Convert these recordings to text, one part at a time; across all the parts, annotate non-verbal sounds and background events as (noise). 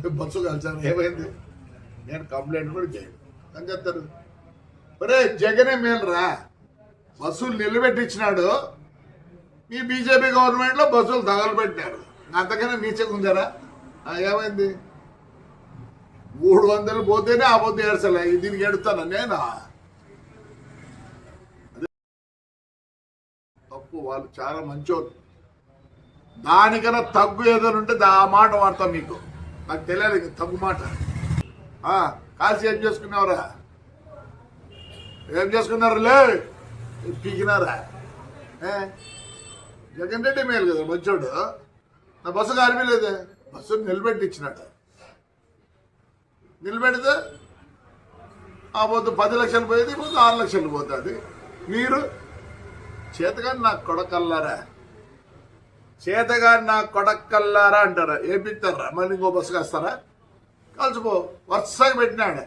(laughs) Bus కలిసాను. ఏమైంది? నేను complaint కూడా చేయను. అని చెప్తారు ఒరే జగనే మేలురా. బస్సులు నిలబెట్టించినాడు. మీ బీజేపీ గవర్నమెంట్లో బస్సులు తగలబెట్టారు అంతకన్నా నీచగా ఉందరా? ఏమైంది? మూడు వందలు పోతేనే ఆ పొద్దు ఏడ్చలే. దీనికి ఎడుతాను నేను? తప్పు. వాళ్ళు చాలా మంచోళ్ళు. దానికన్నా తగ్గు ఏదైనా ఉంటే దా- ఆ మాట వాడతాం మీకు. నాకు తెలియదు ఇంక తగ్గు మాట. కాల్సి ఏం చేసుకున్నావురా ఏం చేసుకున్నారు లే పీకినారా? ఏ? జగన్ రెడ్డి మేలు కదా మంచోడు. నా బస్సు కారిపోలేదే బస్సు నిలబెట్టి ఇచ్చినట్టు నిలబెడితే ఆ పొద్దు పది లక్షలు పోయేది పొద్దు ఆరు లక్షలు పోతుంది. మీరు చేతగాని నాకు కొడకల్లారా? చేతగారు నా కొడక్కల్లారా అంటారా. ఏపిస్తారా మళ్ళీ ఇంకో బస్సు కాస్తారా? కలిసిపో వరుసగా పెట్టినాడు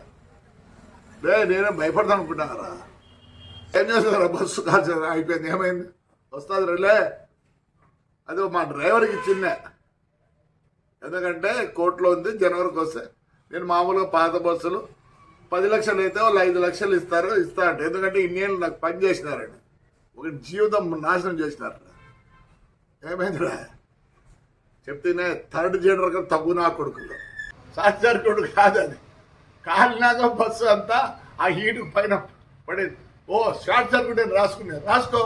లే నేనే భయపడతాను అనుకుంటున్నారా? ఏం చేస్తారా బస్సు కాల్చారా? అయిపోయింది. ఏమైంది? వస్తుంది రేలే అది మా డ్రైవర్కి ఇచ్చిందే. ఎందుకంటే కోర్టులో ఉంది జనవరికి వస్తే నేను మామూలుగా పాత బస్సులు పది లక్షలు అయితే వాళ్ళు ఐదు లక్షలు ఇస్తారు ఇస్తా ఎందుకంటే ఇన్నేళ్ళు నాకు పని చేసినారండి. ఒక జీవితం నాశనం చేసినారు. ఏమైందిరా? చెప్తేనే థర్డ్ జనరల్ తగ్గు నా కొడుకులు. సాక్షార్ కొడుకు కాదని కాలినాక బస్సు అంతా ఆ హీటు పైన పడేది. ఓ షార్ట్ సర్క్యూట్ అని రాసుకునే రాసుకో.